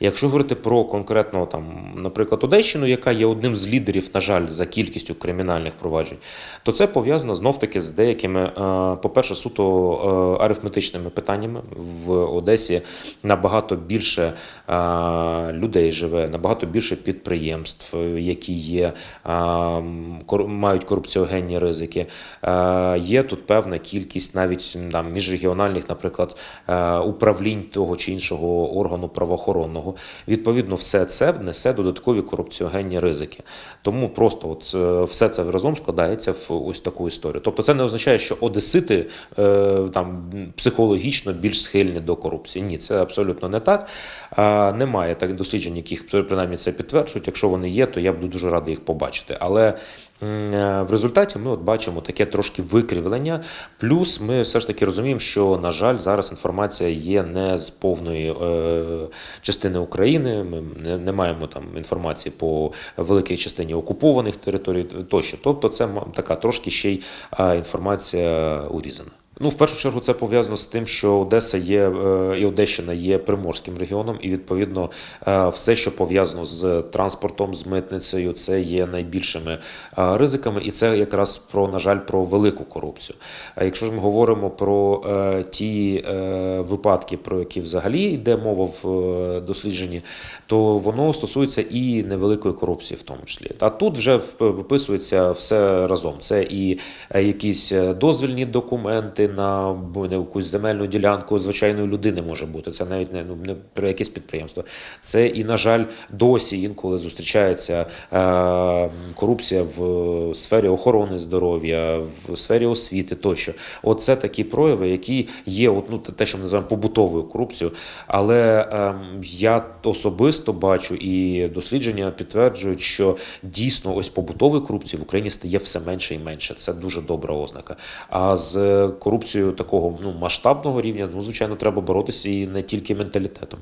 Якщо говорити про конкретно там, наприклад, Одещину, яка є одним з лідерів, на жаль, за кількістю кримінальних проваджень, то це пов'язано знов таки з деякими, е, по-перше, суто е, арифметичними питаннями. В Одесі набагато більше е, людей живе, набагато більше підприємств, які є, мають корупціогенні ризики. Є тут певна кількість навіть там, міжрегіональних, наприклад, управлінь того чи іншого органу правоохоронного. Відповідно, все це несе додаткові корупціогенні ризики. Тому просто от е, все це разом складається в ось таку історію. Тобто, це не означає, що одесити е, там психологічно більш схильні до корупції. Ні, це абсолютно не так. Немає так досліджень, яких принаймні це підтверджують. Якщо вони є, то я буду дуже радий їх побачити. Але в результаті ми от бачимо таке трошки викривлення. Плюс ми все ж таки розуміємо, що на жаль, зараз інформація є не з повної е, частини України. Ми не, не маємо там інформації по великій частині окупованих територій тощо. Тобто, це така трошки ще й а, інформація урізана. Ну, в першу чергу, це пов'язано з тим, що Одеса є е, і Одещина є приморським регіоном, і відповідно е, все, що пов'язано з транспортом, з митницею, це є найбільшими е, ризиками, і це якраз про, на жаль, про велику корупцію. А якщо ж ми говоримо про ті випадки, про які взагалі йде мова в дослідженні, то воно стосується і невеликої корупції, в тому числі. А тут вже виписується все разом. Це і якісь дозвільні документи на бу- якусь земельну ділянку звичайної людини може бути. Це навіть не, ну, не про якесь підприємство. Це і, на жаль, досі інколи зустрічається е, корупція в сфері охорони здоров'я, в сфері освіти тощо. Оце такі прояви, які є, от, ну, те, що ми називаємо побутовою корупцією. Але ем, я особисто бачу і дослідження підтверджують, що дійсно ось побутової корупції в Україні стає все менше і менше. Це дуже добра ознака. А з корупцією такого ну масштабного рівня, ну звичайно, треба боротися і не тільки менталітетом.